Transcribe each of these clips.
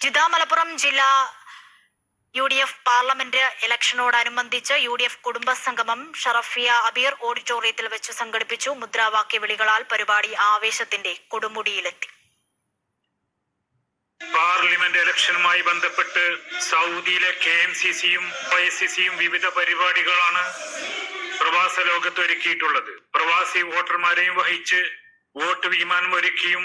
Jeddah Malappuram ജില്ലാ U D F parliament ഇലക്ഷനോടനുബന്ധിച്ച് U D F കുടുംബ സംഗമം ഷറഫിയ അബീർ ഓഡിറ്റോറിയത്തിൽ വെച്ച് സംഘടിപ്പിച്ചു. മുദ്രാവാക്യ വിളികളാൽ പരിപാടി ആവേശത്തിന്റെ കൊടുമുടിയിലെത്തി. പാർലമെന്റ് ഇലക്ഷനുമായി ബന്ധപ്പെട്ട് സൗദിയിലെ കെ എം സി സിയും വൈ സി സിയും വിവിധ പരിപാടികളാണ് പ്രവാസ ലോകത്ത് ഒരുക്കിയിട്ടുള്ളത്. പ്രവാസി വോട്ടർമാരെയും വഹിച്ച് വോട്ട് വിമാനം ഒരുക്കിയും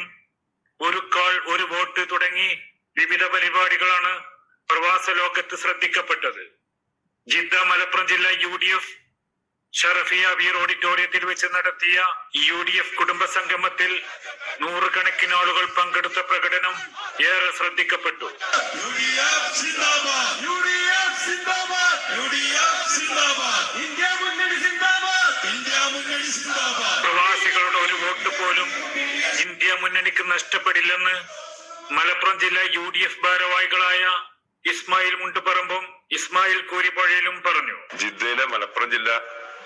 ഒരു കാൾ ഒരു വോട്ട് തുടങ്ങി വിവിധ പരിപാടികളാണ് പ്രവാസ ലോകത്ത് ശ്രദ്ധിക്കപ്പെട്ടത്. ജിദ്ദ മലപ്പുറം ജില്ല യു ഡി എഫ് ഷറഫിയ വീർ ഓഡിറ്റോറിയത്തിൽ വെച്ച് നടത്തിയ യു ഡി എഫ് കുടുംബ സംഗമത്തിൽ നൂറുകണക്കിന് ആളുകൾ പങ്കെടുത്ത പ്രകടനം ഏറെ ശ്രദ്ധിക്കപ്പെട്ടു. യുഡിഎഫ് സിന്ദാബാദ്. യുഡിഎഫ് സിന്ദാബാദ്. യുഡിഎഫ് സിന്ദാബാദ്. ഇന്ത്യ മുന്നണി സിന്ദാബാദ്. ഇന്ത്യ മുന്നണി സിന്ദാബാദ്. പ്രവാസികളുടെ ഒരു വോട്ട് പോലും ഇന്ത്യ മുന്നണിക്ക് നഷ്ടപ്പെടില്ലെന്ന് മലപ്പുറം ജില്ലാ യു ഡി എഫ് ഭാരവാഹികളായ ഇസ്മായിൽ മുണ്ടുപറമ്പും ഇസ്മായിൽ കൂരിപ്പഴയിലും പറഞ്ഞു. ജിദ്ദയിലെ മലപ്പുറം ജില്ലാ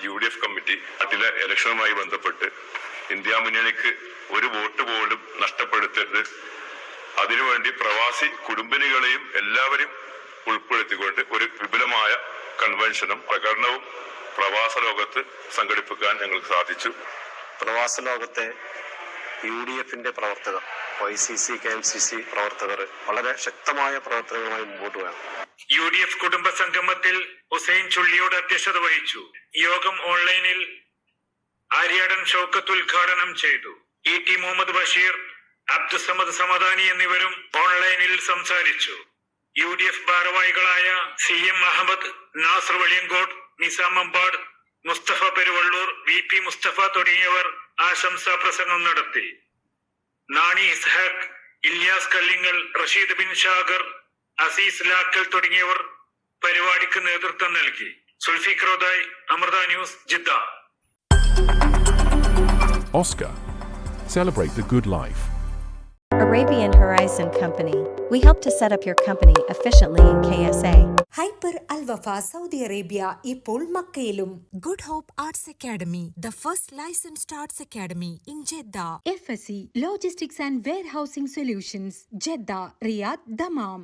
യു ഡി എഫ് കമ്മിറ്റി അതിലെ ഇലക്ഷനുമായി ബന്ധപ്പെട്ട് ഇന്ത്യ മുന്നണിക്ക് ഒരു വോട്ട് പോലും നഷ്ടപ്പെടുത്തരുത്. അതിനുവേണ്ടി പ്രവാസി കുടുംബിനികളെയും എല്ലാവരും ഉൾപ്പെടുത്തിക്കൊണ്ട് ഒരു വിപുലമായ കൺവെൻഷനും പ്രകടനവും പ്രവാസ ലോകത്ത് സംഘടിപ്പിക്കാൻ ഞങ്ങൾക്ക് സാധിച്ചു. പ്രവാസ ലോകത്തെ യു ഡി എഫിന്റെ പ്രവർത്തകർ Y C C K M C C പ്രവർത്തകർ. വളരെ ശക്തമായ പ്രവർത്തനങ്ങളുമായി മുമ്പോട്ട് വേണം യു ഡി എഫ് കുടുംബ സംഗമത്തിൽ ഹുസൈൻ ചുള്ളിയോട് അധ്യക്ഷത വഹിച്ചു. യോഗം ഓൺലൈനിൽ ആര്യാടൻ ഷൗക്കത്ത് ഉദ്ഘാടനം ചെയ്തു. ഇ ടി മുഹമ്മദ് ബഷീർ അബ്ദുസമദ് സമദാനി എന്നിവരും ഓൺലൈനിൽ സംസാരിച്ചു. യു ഡി എഫ് ഭാരവാഹികളായ C M Ahmed Nasar Veliyancode Nizam Ambad Musthafa Peruvallur V P Musthafa തുടങ്ങിയവർ ആശംസാ പ്രസംഗം നടത്തി. നാണി ഇസ്ഹാഖ് ഇല്യാസ് കല്ലിങ്ങൽ റഷീദ് ബിൻ ഷാഗർ അസീസ് ലാക്കൽ തുടങ്ങിയവർ പരിപാടിക്ക് നേതൃത്വം നൽകി സുൽഫിക്രോദായ് Amrita news Jeddah Oscar. Celebrate the good life. Arabian Horizon Company. We help to set up your company efficiently in KSA. Alwafa Saudi Arabia ഇപ്പോൾ മക്കയിലും. Good hope arts academy the first licensed arts academy in Jeddah. F S C logistics and warehousing solutions Jeddah Riyadh Dammam.